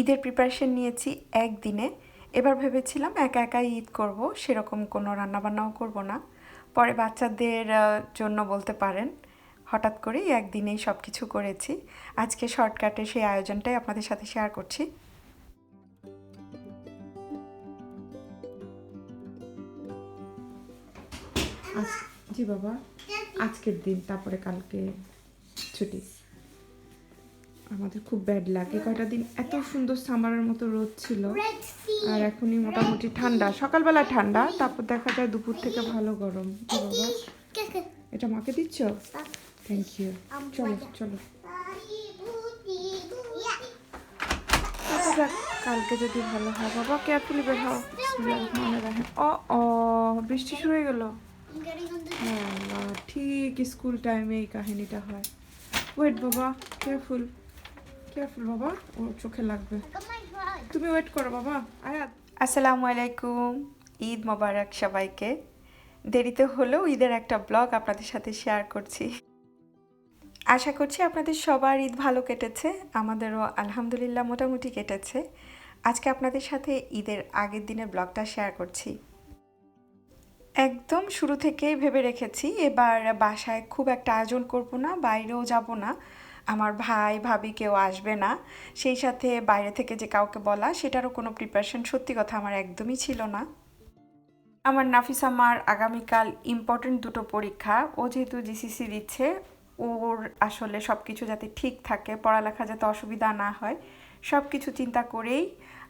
ঈদের প্রিপারেশন নিয়েছি একদিনে। এবার ভেবেছিলাম একা একাই ঈদ করব, সেরকম কোনো রান্নাবান্নাও করব না। পরে বাচ্চাদের জন্য বলতে পারেন, হঠাৎ করেই একদিনেই সব কিছু করেছি। আজকে শর্টকাটে সেই আয়োজনটাই আপনাদের সাথে শেয়ার করছি। জি বাবা, আজকের দিন, তারপরে কালকে ছুটি। আমাদের খুব ব্যাড লাগে। কয়টা দিন এত সুন্দর সামারের মতো রোদ ছিল। আর এখনই মোটামুটি ঠান্ডা। সকালবেলা ঠান্ডা তারপর দেখা যায় দুপুর থেকে ভালো গরম। বাবা। এটা মাকে দিচ্ছ? থ্যাংক ইউ চলো চলো। দেখা যাক কালকে যদি ভালো হয় বাবা কেয়ারফুলি বের হও। মনে রাখেন ও ও বৃষ্টি শুরু হয়ে গেল? হ্যাঁ ঠিক স্কুল টাইমে এই কাহিনীটা হয়। ওয়েট বাবা কেয়ারফুল কেয়ারফুল বাবা। ও চোখে লাগবে। তুমি ওয়েট করো, বাবা। আয়াত। আসসালামু আলাইকুম। ঈদ মোবারক সবাইকে। দেরিতে হলেও ঈদের একটা ব্লগ আপনাদের সাথে শেয়ার করছি। আশা করছি আপনাদের সবার ঈদ ভালো কেটেছে। আমাদেরও আলহামদুলিল্লাহ মোটামুটি কেটেছে। আজকে আপনাদের সাথে ঈদের আগের দিনের ব্লগটা শেয়ার করছি। একদম শুরু থেকেই ভেবে রেখেছি, এবার বাসায় খুব একটা আয়োজন করব না, বাইরেও যাব না। আমার ভাই, ভাবি কেউ আসবে না। সেই সাথে বাইরে থেকে যে কাউকে বলা, সেটারও কোনো প্রিপারেশন সত্যি কথা আমার একদমই ছিল না। আমার নাফিস আমার আগামীকাল ইম্পর্টেন্ট দুটো পরীক্ষা। ও যেহেতু জিসিসি দিচ্ছে, ওর আসলে সব কিছু যাতে ঠিক থাকে, পড়ালেখা যাতে অসুবিধা না হয় সব কিছু চিন্তা করেই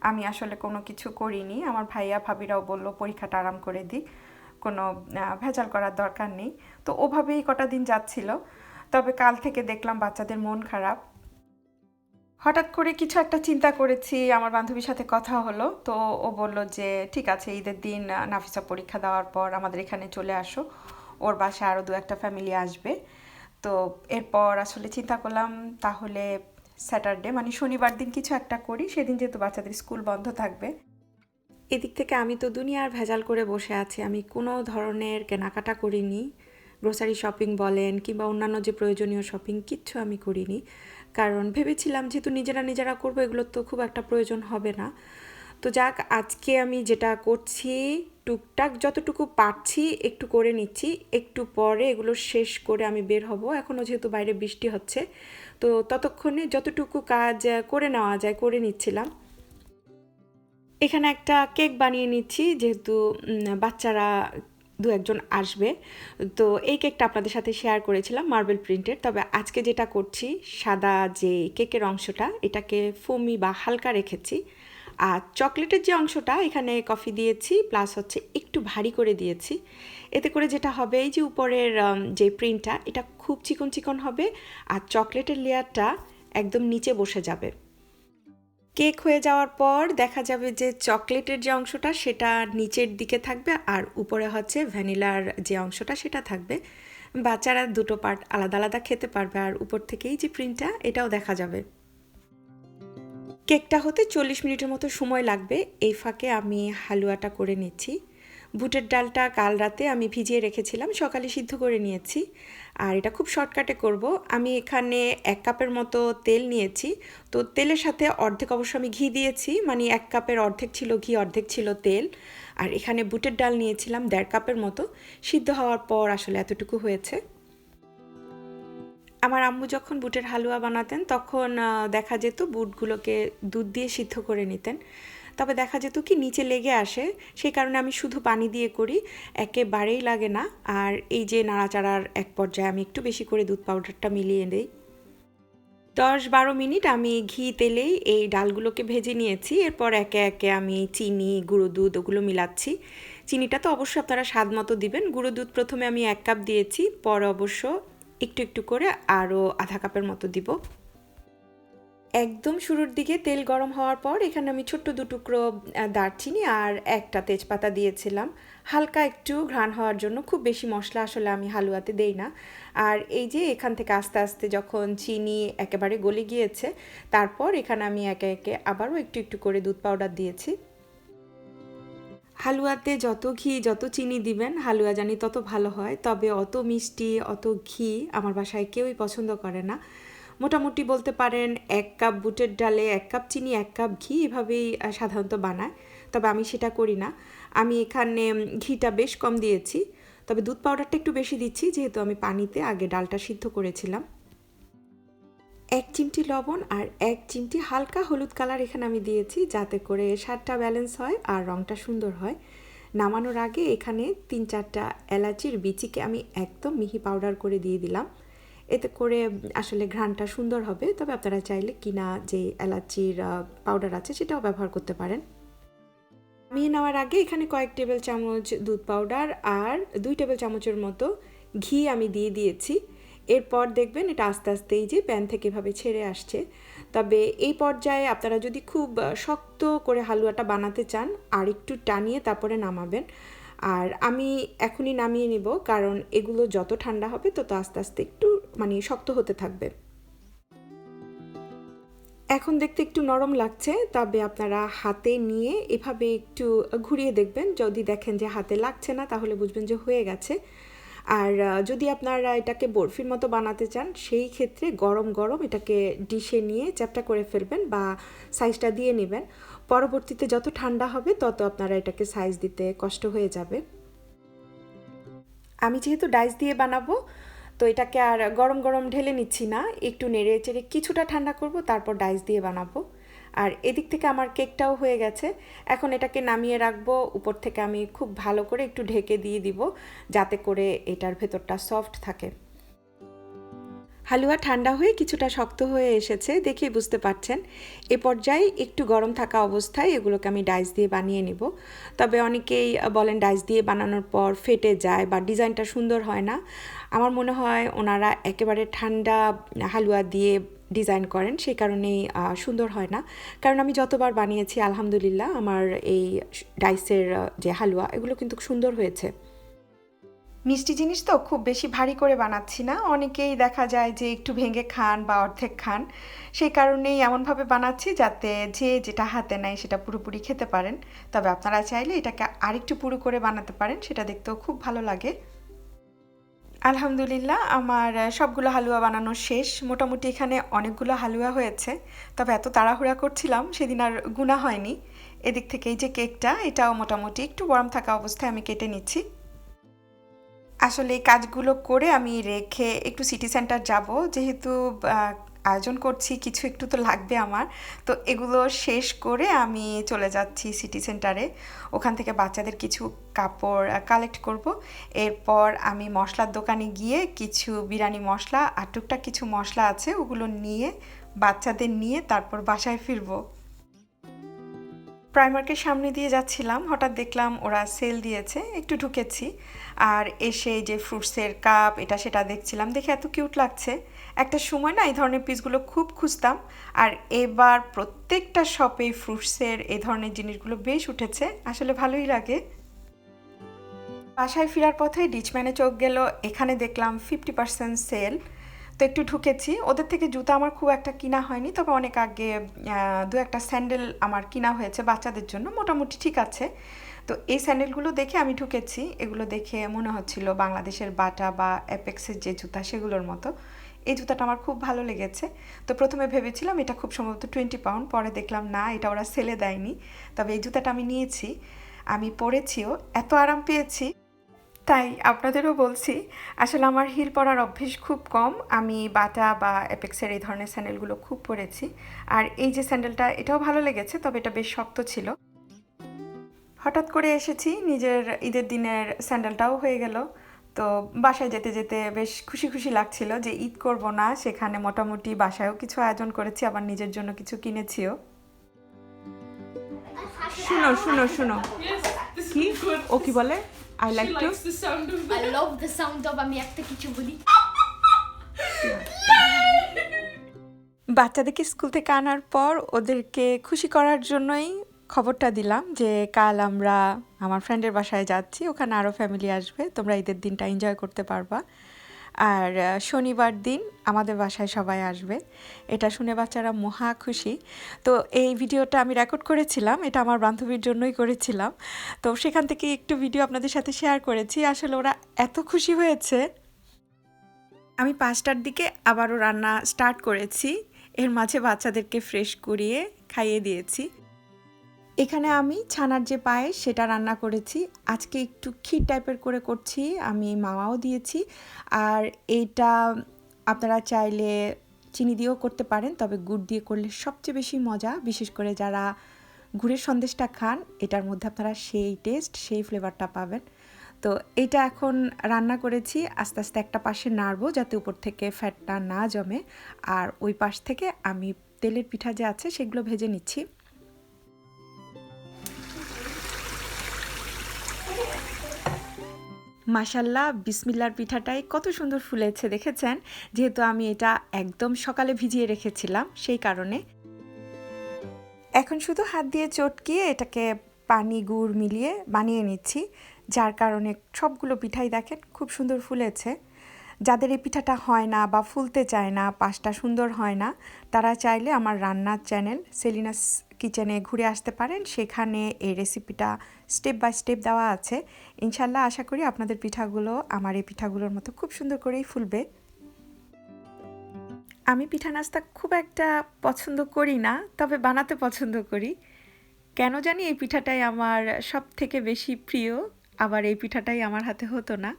আমি আসলে কোনো কিছু করিনি। আমার ভাইয়া, ভাবিরাও বলল, পরীক্ষাটা আরাম করে দিই কোনো ভেজাল করার দরকার নেই। তো ওভাবেই কটা দিন যাচ্ছিল। তবে কাল থেকে দেখলাম বাচ্চাদের মন খারাপ। হঠাৎ করে কিছু একটা চিন্তা করেছি, আমার বান্ধবীর সাথে কথা হলো, তো ও বলল যে, ঠিক আছে, ঈদের দিন নাফিসা পরীক্ষা দেওয়ার পর আমাদের এখানে চলে আসো, ওর বাসায় আরও দু একটা ফ্যামিলি আসবে। তো এরপর আসলে চিন্তা করলাম, তাহলে স্যাটারডে মানে শনিবার দিন কিছু একটা করি, সেদিন যেহেতু বাচ্চাদের স্কুল বন্ধ থাকবে। এদিক থেকে আমি তো দুনিয়ার ভেজাল করে বসে আছি, আমি কোনো ধরনের কেনাকাটা করিনি। গ্রোসারি শপিং বলেন কিংবা অন্যান্য যে প্রয়োজনীয় শপিং কিচ্ছু আমি করিনি। কারণ ভেবেছিলাম যেহেতু নিজেরা নিজেরা করব এগুলোর তো খুব একটা প্রয়োজন হবে না। তো যাক, আজকে আমি যেটা করছি, টুকটাক যতটুকু পারছি একটু করে নিচ্ছি। একটু পরে এগুলো শেষ করে আমি বের হব। এখনও যেহেতু বাইরে বৃষ্টি হচ্ছে, তো ততক্ষণে যতটুকু কাজ করে নেওয়া যায়, করে নিচ্ছিলাম। এখানে একটা কেক বানিয়ে নিচ্ছি, যেহেতু বাচ্চারা দু একজন আসবে। তো এই কেকটা আপনাদের সাথে শেয়ার করেছিলাম মার্বেল প্রিন্টের তবে আজকে যেটা করছি, সাদা যে কেকের অংশটা, এটাকে ফোমি বা হালকা রেখেছি। আর চকলেটের যে অংশটা, এখানে কফি দিয়েছি প্লাস হচ্ছে একটু ভারী করে দিয়েছি। এতে করে যেটা হবে, এই যে উপরের যে প্রিন্টটা এটা খুব চিকন চিকন হবে, আর চকলেটের লেয়ারটা একদম নিচে বসে যাবে। কেক হয়ে যাওয়ার পর দেখা যাবে যে চকলেটের যে অংশটা সেটা নিচের দিকে থাকবে আর উপরে হচ্ছে ভ্যানিলার যে অংশটা সেটা থাকবে। বাচ্চারা দুটো পার্ট আলাদা আলাদা খেতে পারবে আর উপর থেকেই যে প্রিন্টটা এটাও দেখা যাবে। কেকটা হতে চল্লিশ মিনিটের মতো সময় লাগবে। এই ফাঁকে আমি হালুয়াটা করে নিচ্ছি। বুটের ডালটা কাল রাতে আমি ভিজিয়ে রেখেছিলাম, সকালে সিদ্ধ করে নিয়েছি। আর এটা খুব শর্টকাটে করব। আমি এখানে এক কাপের মতো তেল নিয়েছি। তো তেলের সাথে অর্ধেক অবশ্য আমি ঘি দিয়েছি মানে এক কাপের অর্ধেক ছিল ঘি, অর্ধেক ছিল তেল। আর এখানে বুটের ডাল নিয়েছিলাম দেড় কাপের মতো। সিদ্ধ হওয়ার পর আসলে এতটুকু হয়েছে। আমার আম্মু যখন বুটের হালুয়া বানাতেন, তখন দেখা যেত বুটগুলোকে দুধ দিয়ে সিদ্ধ করে নিতেন। তবে দেখা যেত কি নিচে লেগে আসে, সেই কারণে আমি শুধু পানি দিয়ে করি, একেবারেই লাগে না। আর এই যে নাড়াচাড়ার এক পর্যায়ে আমি একটু বেশি করে দুধ পাউডারটা মিলিয়ে দিই দশ বারো মিনিট আমি ঘি তেলেই এই ডালগুলোকে ভেজে নিয়েছি। এরপর একে একে আমি চিনি, গুঁড়ো দুধ ওগুলো মিলাচ্ছি। চিনিটা তো অবশ্যই আপনারা স্বাদ মতো দিবেন। গুঁড়ো দুধ প্রথমে আমি এক কাপ দিয়েছি, পরে অবশ্য একটু একটু করে আরও আধা কাপের মতো দিব। একদম শুরুর দিকে তেল গরম হওয়ার পর এখানে আমি ছোট্ট দু টুকরো দারচিনি আর একটা তেজপাতা দিয়েছিলাম। হালকা একটু ঘ্রাণ হওয়ার জন্য, খুব বেশি মশলা আসলে আমি হালুয়াতে দেই না। আর এই যে এখান থেকে আস্তে আস্তে যখন চিনি একেবারে গলে গিয়েছে, তারপর এখানে আমি একে একে আবারও একটু একটু করে দুধ পাউডার দিয়েছি। হালুয়াতে যত ঘি, যত চিনি দিবেন, হালুয়া জানি তত ভালো হয়, তবে অত মিষ্টি, অত ঘি আমার বাসায় কেউই পছন্দ করে না। মোটামুটি বলতে পারেন এক কাপ বুটের ডালে এক কাপ চিনি, এক কাপ ঘি এভাবেই সাধারণত বানায়। তবে আমি সেটা করি না। আমি এখানে ঘিটা বেশ কম দিয়েছি। তবে দুধ পাউডারটা একটু বেশি দিচ্ছি, যেহেতু আমি পানিতে আগে ডালটা সিদ্ধ করেছিলাম। এক চিমটি লবণ আর এক চিমটি হালকা হলুদ কালার এখানে আমি দিয়েছি, যাতে করে স্বাদটা ব্যালেন্স হয় আর রঙটা সুন্দর হয়। নামানোর আগে এখানে তিন চারটা এলাচির বিচিকে আমি একদম মিহি পাউডার করে দিয়ে দিলাম। এতে করে আসলে ঘ্রাণটা সুন্দর হবে। তবে আপনারা চাইলে কিনা যে এলাচির পাউডার আছে সেটাও ব্যবহার করতে পারেন। নামিয়ে নেওয়ার আগে এখানে কয়েক টেবিল চামচ দুধ পাউডার আর দুই টেবিল চামচের মতো ঘি আমি দিয়ে দিয়েছি। এরপর দেখবেন এটা আস্তে আস্তে এই যে প্যান থেকে এভাবে ছেড়ে আসছে। তবে এই পর্যায়ে আপনারা যদি খুব শক্ত করে হালুয়াটা বানাতে চান আর একটু টানিয়ে তারপরে নামাবেন। আর আমি এখনই নামিয়ে নিব, কারণ এগুলো যত ঠান্ডা হবে তত আস্তে আস্তে একটু মানে শক্ত হতে থাকবে। এখন দেখতে একটু নরম লাগছে, তবে আপনারা হাতে নিয়ে এভাবে একটু ঘুরিয়ে দেখবেন। যদি দেখেন যে হাতে লাগছে না, তাহলে বুঝবেন যে হয়ে গেছে। আর যদি আপনারা এটাকে বরফির মতো বানাতে চান, সেই ক্ষেত্রে গরম গরম এটাকে ডিশে নিয়ে চ্যাপটা করে ফেলবেন বা সাইজটা দিয়ে নেবেন। পরবর্তীতে যত ঠান্ডা হবে, তত আপনারা এটাকে সাইজ দিতে কষ্ট হয়ে যাবে। আমি যেহেতু ডাইস দিয়ে বানাবো তো এটাকে আর গরম গরম ঢেলে নিচ্ছি না, একটু নেড়ে চেড়ে কিছুটা ঠান্ডা করব, তারপর ডাইস দিয়ে বানাবো। আর এদিক থেকে আমার কেকটাও হয়ে গেছে। এখন এটাকে নামিয়ে রাখব, উপর থেকে আমি খুব ভালো করে একটু ঢেকে দিয়ে দিব, যাতে করে এটার ভেতরটা সফট থাকে। হালুয়া ঠান্ডা হয়ে কিছুটা শক্ত হয়ে এসেছে, দেখেই বুঝতে পারছেন। এ পর্যায়ে একটু গরম থাকা অবস্থায় এগুলোকে আমি ডাইস দিয়ে বানিয়ে নেব। তবে অনেকেই বলেন ডাইস দিয়ে বানানোর পর ফেটে যায় বা ডিজাইনটা সুন্দর হয় না। আমার মনে হয় ওনারা একেবারে ঠান্ডা হালুয়া দিয়ে ডিজাইন করেন সেই কারণেই সুন্দর হয় না। কারণ আমি যতবার বানিয়েছি, আলহামদুলিল্লাহ, আমার এই ডাইসের যে হালুয়া, এগুলো কিন্তু সুন্দর হয়েছে। মিষ্টি জিনিস তো খুব বেশি ভারী করে বানাচ্ছি না। অনেকেই দেখা যায় যে একটু ভেঙে খান বা অর্ধেক খান। সেই কারণেই এমনভাবে বানাচ্ছি যাতে যে যেটা হাতে নেয় সেটা পুরোপুরি খেতে পারেন। তবে আপনারা চাইলে এটাকে আরেকটু পুরো করে বানাতে পারেন, সেটা দেখতেও খুব ভালো লাগে। আলহামদুলিল্লাহ, আমার সবগুলো হালুয়া বানানো শেষ। মোটামুটি এখানে অনেকগুলো হালুয়া হয়েছে। তবে এত তাড়াহুড়া করছিলাম, সেদিন আর গুণা হয়নি। এদিক থেকে এই যে কেকটা, এটাও মোটামুটি একটু গরম থাকা অবস্থায় আমি কেটে নিচ্ছি। আসলে এই কাজগুলো করে আমি রেখে একটু সিটি সেন্টার যাব। যেহেতু আয়োজন করছি, কিছু একটু তো লাগবে আমার। তো এগুলো শেষ করে আমি চলে যাচ্ছি সিটি সেন্টারে ওখান থেকে বাচ্চাদের কিছু কাপড় কালেক্ট করব। এরপর আমি মশলার দোকানে গিয়ে কিছু বিরিয়ানি মশলা আর টুকটাক কিছু মশলা আছে, ওগুলো নিয়ে, বাচ্চাদের নিয়ে তারপর বাসায় ফিরবো। প্রাইমার্কের সামনে দিয়ে যাচ্ছিলাম। হঠাৎ দেখলাম ওরা সেল দিয়েছে। একটু ঢুকেছি। আর এসে যে ফ্রুটসের কাপ এটা সেটা দেখছিলাম। দেখে এত কিউট লাগছে। একটা সময় না এই ধরনের পিসগুলো খুব খুঁজতাম। আর এবার প্রত্যেকটা শপে ফ্রুটসের এই ধরনের জিনিসগুলো বেশ উঠেছে। আসলে ভালোই লাগে। বাসায় ফেরার পথে ডিচম্যানে চোখ গেল। এখানে দেখলাম ফিফটি পার্সেন্ট সেল তো একটু ঢুকেছি। ওদের থেকে জুতা আমার খুব একটা কিনা হয়নি। তবে অনেক আগে দু একটা স্যান্ডেল আমার কিনা হয়েছে বাচ্চাদের জন্য। মোটামুটি ঠিক আছে। তো এই স্যান্ডেলগুলো দেখে আমি ঢুকেছি। এগুলো দেখে মনে হচ্ছিল বাংলাদেশের বাটা বা অ্যাপেক্সের যে জুতা সেগুলোর মতো। এই জুতাটা আমার খুব ভালো লেগেছে। তো প্রথমে ভেবেছিলাম এটা খুব সম্ভবত টোয়েন্টি পাউন্ড। পরে দেখলাম, না, এটা ওরা সেলে দেয়নি। তবে এই জুতাটা আমি নিয়েছি। আমি পরেছিও, এত আরাম পেয়েছি। তাই আপনাদেরও বলছি, আসলে আমার হিল পরার অভ্যেস খুব কম। আমি বাটা বা অ্যাপেক্সের এই ধরনের স্যান্ডেলগুলো খুব পরেছি। আর এই যে স্যান্ডেলটা, এটাও ভালো লেগেছে, তবে এটা বেশ শক্ত ছিল। হঠাৎ করে এসেছি নিজের ঈদের দিনের স্যান্ডেলটাও হয়ে গেল। তো বাসায় যেতে যেতে বেশ খুশি খুশি লাগছিল যে ঈদ করব না সেখানে মোটামুটি বাসায়ও কিছু আয়োজন করেছি আবার নিজের জন্য কিছু কিনেছিও। শুনো শুনো শুনো। কি? ও কি বলে? I like to I love the sound of আমি একটা কিছু বলি। বাচ্চাদেরকে স্কুল থেকে আনার পর ওদেরকে খুশি করার জন্যই খবরটা দিলাম যে কাল আমরা আমার ফ্রেন্ডের বাসায় যাচ্ছি, ওখানে আরও ফ্যামিলি আসবে, তোমরা ঈদের দিনটা এনজয় করতে পারবা। আর শনিবার দিন আমাদের বাসায় সবাই আসবে। এটা শুনে বাচ্চারা মহা খুশি। তো এই ভিডিওটা আমি রেকর্ড করেছিলাম, এটা আমার বান্ধবীর জন্যই করেছিলাম। তো সেখান থেকে একটু ভিডিও আপনাদের সাথে শেয়ার করেছি। আসলে ওরা এত খুশি হয়েছে। আমি পাঁচটার দিকে আবারও রান্না স্টার্ট করেছি। এর মাঝে বাচ্চাদেরকে ফ্রেশ করিয়ে খাইয়ে দিয়েছি। এখানে আমি ছানার যে পায়েস সেটা রান্না করেছি। আজকে একটু ক্ষীর টাইপের করে করছি, আমি মাওয়াও দিয়েছি। আর এইটা আপনারা চাইলে চিনি দিয়েও করতে পারেন, তবে গুড় দিয়ে করলে সবচেয়ে বেশি মজা। বিশেষ করে যারা গুড়ের সন্দেশটা খান, এটার মধ্যে আপনারা সেই টেস্ট সেই ফ্লেভারটা পাবেন। তো এটা এখন রান্না করেছি, আস্তে আস্তে একটা পাশে নাড়বো যাতে উপর থেকে ফ্যাটটা না জমে। আর ওই পাশ থেকে আমি তেলের পিঠা যে আছে সেগুলো ভেজে নিচ্ছি। মাসাল্লাহ বিসমিল্লার পিঠাটাই কত সুন্দর ফুলেছে, দেখেছেন? যেহেতু আমি এটা একদম সকালে ভিজিয়ে রেখেছিলাম, সেই কারণে। এখন শুধু হাত দিয়ে চটকিয়ে এটাকে পানি, গুড় মিলিয়ে বানিয়ে নিচ্ছি, যার কারণে সবগুলো পিঠাই দেখেন খুব সুন্দর ফুলেছে। যাদের এই পিঠাটা হয় না বা ফুলতে চায় না, পাশটা সুন্দর হয় না, তারা চাইলে আমার রান্নার চ্যানেল সেলিনাস কিচেনে ঘুরে আসতে পারেন। সেখানে এই রেসিপিটা স্টেপ বাই স্টেপ দেওয়া আছে। ইনশাল্লাহ আশা করি আপনাদের পিঠাগুলো, আমার এই পিঠাগুলোর মতো খুব সুন্দর করেই ফুলবে। আমি পিঠা নাস্তা খুব একটা পছন্দ করি না, তবে বানাতে পছন্দ করি। কেন জানি এই পিঠাটাই আমার সব থেকে বেশি প্রিয়, আবার এই পিঠাটাই আমার হাতে হতো না।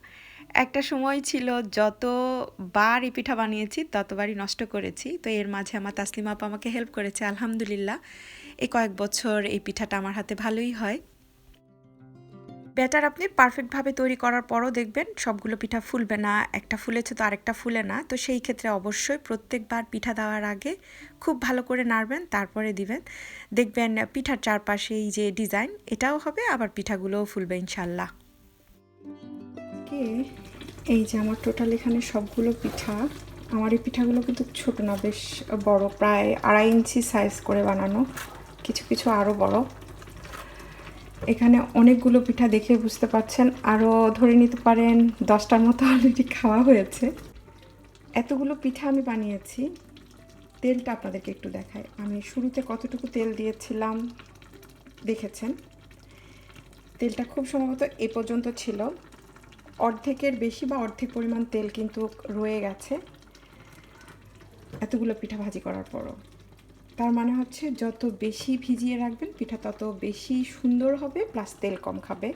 একটা সময় ছিল যতবার এই পিঠা বানিয়েছি, ততবারই নষ্ট করেছি। তো এর মাঝে আমার তাসলিমা আপা আমাকে হেল্প করেছে, আলহামদুলিল্লাহ। এই কয়েক বছর এই পিঠাটা আমার হাতে ভালোই হয়। ব্যাটার আপনি পারফেক্টভাবে তৈরি করার পরও দেখবেন সবগুলো পিঠা ফুলবে না একটা ফুলেছে তো আরেকটা ফুলে না। তো সেই ক্ষেত্রে অবশ্যই প্রত্যেকবার পিঠা দেওয়ার আগে খুব ভালো করে নাড়বেন তারপরে দিবেন। দেখবেন পিঠার চারপাশে এই যে ডিজাইন এটাও হবে আবার পিঠাগুলোও ফুলবে ইনশাল্লাহ কে এই যে আমার টোটাল এখানে সবগুলো পিঠা আমার এই পিঠাগুলো কিন্তু ছোট না বেশ বড় প্রায় আড়াই ইঞ্চি সাইজ করে বানানো। কিছু কিছু আরও বড়। এখানে অনেকগুলো পিঠা দেখে বুঝতে পারছেন। আরও ধরে নিতে পারেন দশটার মতো অলরেডি খাওয়া হয়েছে। এতগুলো পিঠা আমি বানিয়েছি। তেলটা আপনাদেরকে একটু দেখাই। আমি শুরুতে কতটুকু তেল দিয়েছিলাম দেখেছেন। তেলটা খুব সম্ভবত এ পর্যন্ত ছিল। অর্ধেকের বেশি বা অর্ধেক পরিমাণ তেল কিন্তু রয়ে গেছে। এতগুলো পিঠা ভাজি করার পরও। তার মানে হচ্ছে যত বেশি ভিজিয়ে রাখবেন পিঠা তত বেশি সুন্দর হবে প্লাস তেল কম খাবে।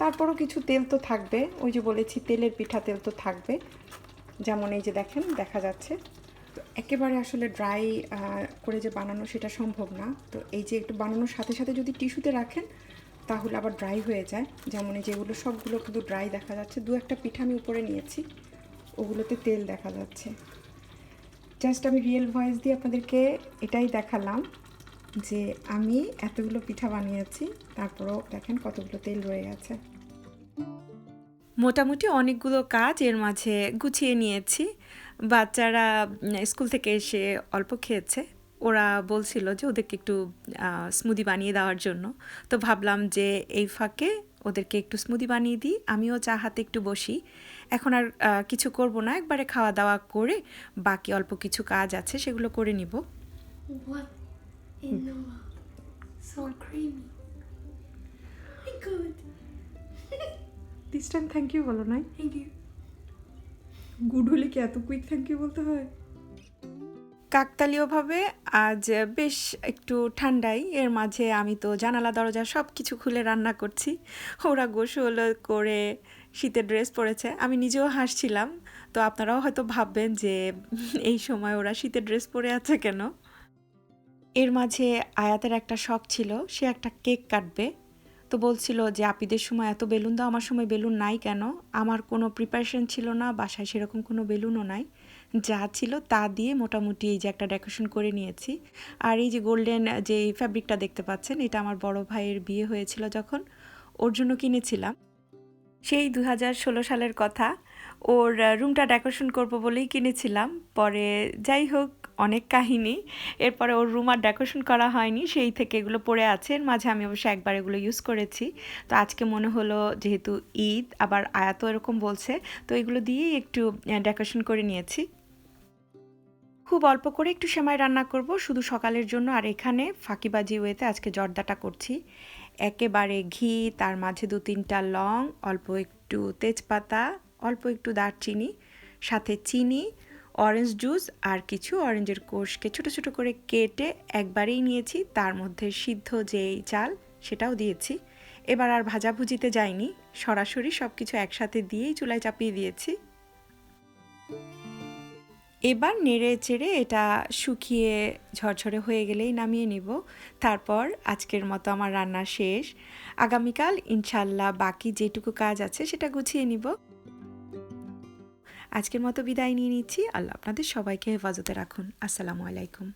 তারপরও কিছু তেল তো থাকবে, ওই যে বলেছি তেলের পিঠা তেল তো থাকবে। যেমন এই যে দেখেন, দেখা যাচ্ছে। তো একেবারে আসলে ড্রাই করে যে বানানো সেটা সম্ভব না। তো এই যে একটু বানানোর সাথে সাথে যদি টিস্যুতে রাখেন, তাহলে আবার ড্রাই হয়ে যায়। যেমন এই যেগুলো সবগুলো কিন্তু ড্রাই দেখা যাচ্ছে। দু একটা পিঠা আমি উপরে নিয়েছি, ওগুলোতে তেল দেখা যাচ্ছে। জাস্ট আমি রিয়েল ভয়েস দিয়ে আপনাদেরকে এটাই দেখালাম যে আমি এতগুলো পিঠা বানিয়েছি, তারপরেও দেখেন কতগুলো তেল রয়ে গেছে। মোটামুটি অনেকগুলো কাজ এর মাঝে গুছিয়ে নিয়েছি। বাচ্চারা স্কুল থেকে এসে অল্প খেয়েছে। ওরা বলছিল যে ওদেরকে একটু স্মুদি বানিয়ে দেওয়ার জন্য। তো ভাবলাম যে এই ফাঁকে ওদেরকে একটু স্মুদি বানিয়ে দিই। আমিও চা হাতে একটু বসি। এখন আর কিছু করব না। একবারে খাওয়া দাওয়া করে বাকি অল্প কিছু কাজ আছে সেগুলো করে নিব. দিস টাইম থ্যাংক ইউ বলো নাই। থ্যাংক ইউ গুড হলে কি এত কুইক থ্যাংক ইউ বলতে হয়? কাকতালীয়ভাবে আজ বেশ একটু ঠান্ডাই। এর মাঝে আমি তো জানালা, দরজা সব কিছু খুলে রান্না করছি। ওরা গোসল করে শীতের ড্রেস পরেছে। আমি নিজেও হাসছিলাম। তো আপনারাও হয়তো ভাববেন যে, এই সময় ওরা শীতের ড্রেস পরে আছে কেন? এর মাঝে আয়াতের একটা শখ ছিল, সে একটা কেক কাটবে। তো বলছিল যে, আপিদের সময় এত বেলুন দাও, আমার সময় বেলুন নাই কেন? আমার কোনো প্রিপারেশন ছিল না, বাসায় সেরকম কোনো বেলুনও নাই। যা ছিল তা দিয়ে মোটামুটি এই যে একটা ডেকোরেশন করে নিয়েছি। আর এই যে গোল্ডেন যে ফ্যাব্রিকটা দেখতে পাচ্ছেন, এটা আমার বড় ভাইয়ের বিয়ে হয়েছিল যখন ওর জন্য কিনেছিলাম। সেই দু হাজার ষোলো সালের কথা ওর রুমটা ডেকোরেশন করব বলেই কিনেছিলাম। পরে যাই হোক, অনেক কাহিনী। এরপরে ওর রুম আর ডেকোরেশন করা হয়নি, সেই থেকে এগুলো পড়ে আছে। এর মাঝে আমি অবশ্য একবার এগুলো ইউজ করেছি। তো আজকে মনে হলো যেহেতু ঈদ, আবার আয়াতও এরকম বলছে, তো এগুলো দিয়েই একটু ডেকোরেশন করে নিয়েছি। খুব অল্প করে একটু সেমাই রান্না করব। শুধু সকালের জন্য। আর এখানে ফাঁকিবাজি ওয়েতে আজকে জর্দাটা করছি। একেবারে ঘি, তার মাঝে দু তিনটা লং, অল্প একটু তেজপাতা, অল্প একটু দারচিনি, সাথে চিনি অরেঞ্জ জুস আর কিছু অরেঞ্জের কোষকে ছোট ছোট করে কেটে একবারেই নিয়েছি। তার মধ্যে সিদ্ধ যেই চাল সেটাও দিয়েছি। এবার আর ভাজাভুজিতে যাইনি। সরাসরি সব কিছু একসাথে দিয়েই চুলায় চাপিয়ে দিয়েছি। এবার নেড়ে চেড়ে এটা শুকিয়ে ঝরঝরে হয়ে গেলেই নামিয়ে নিব। তারপর আজকের মতো আমার রান্না শেষ। আগামীকাল ইনশাল্লাহ বাকি যেটুকু কাজ আছে সেটা গুছিয়ে নিব। আজকের মতো বিদায় নিয়ে নিচ্ছি। আল্লাহ আপনাদের সবাইকে হেফাজতে রাখুন। আসসালামু আলাইকুম।